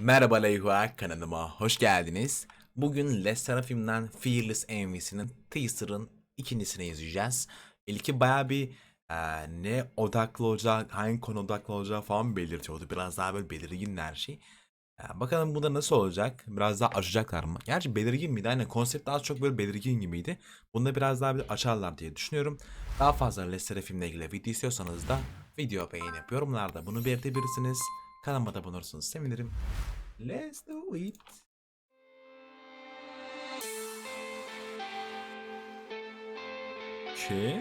Merhaba Leyhua kanalıma hoş geldiniz. Bugün Les Seraphim'den Fearless MV'sinin teaser'ın ikincisini izleyeceğiz. İlki baya bir eee, ne odaklı olacak, hangi konu odaklı olacak falan belirtiyordu. Biraz daha böyle belirgin her şey. Ya bakalım bunda nasıl olacak? Biraz daha açacaklar mı? Gerçi belirgin miydi? Aynen konsept daha çok böyle belirgin gibiydi. Bunda biraz daha bir açarlar diye düşünüyorum. Daha fazla Les Seraphim'le ilgili video istiyorsanız da video beğenip yorumlarda bunu belirtebilirsiniz. Kanalıma da abone olursanız sevinirim. Let's do it. Okay.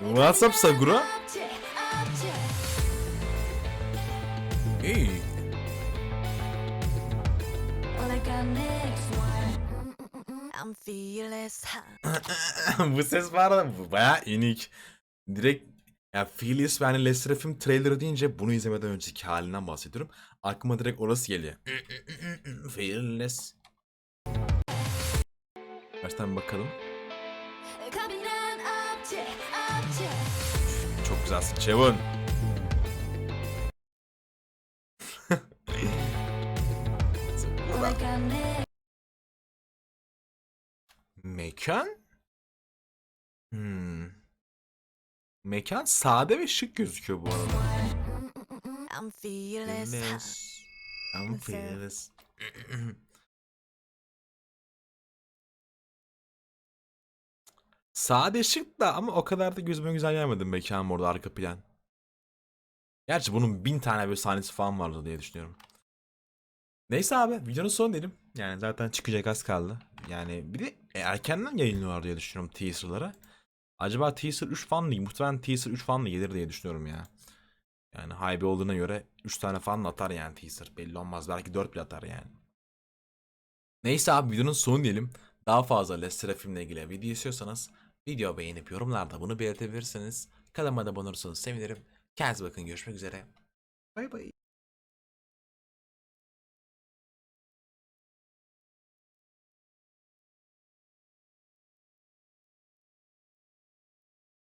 What's up Sagura? Hey. I'm fearless. bu ses var da bu baya unik. Direkt ya Fearless ve hani Lester film trailerı deyince bunu izlemeden önceki halinden bahsediyorum. Aklıma direkt orası geliyor. Fearless. Baştan bakalım. Çok güzelsin Çevun. Mekan? Hmm. Mekan sade ve şık gözüküyor bu arada. I'm fearless. Fearless. I'm fearless. Sade şık da ama o kadar da gözüme güzel gelmedi mekan orada arka plan. Gerçi bunun bin tane bir sahnesi falan vardı diye düşünüyorum. Neyse abi videonun sonu dedim. Yani zaten çıkacak az kaldı. Yani bir de erkenden yayınlıyorlar diye düşünüyorum teaser'ları. Acaba teaser 3 falan mı? Muhtemelen teaser 3 falan da gelir diye düşünüyorum ya. Yani hype olduğuna göre 3 tane falan atar yani teaser. Belli olmaz. Belki 4 bile atar yani. Neyse abi videonun sonu diyelim. Daha fazla Lester filmle ilgili video istiyorsanız video beğenip yorumlarda bunu belirtebilirsiniz. Kanalıma da abone olursanız sevinirim. Kendinize bakın görüşmek üzere. Bay bay.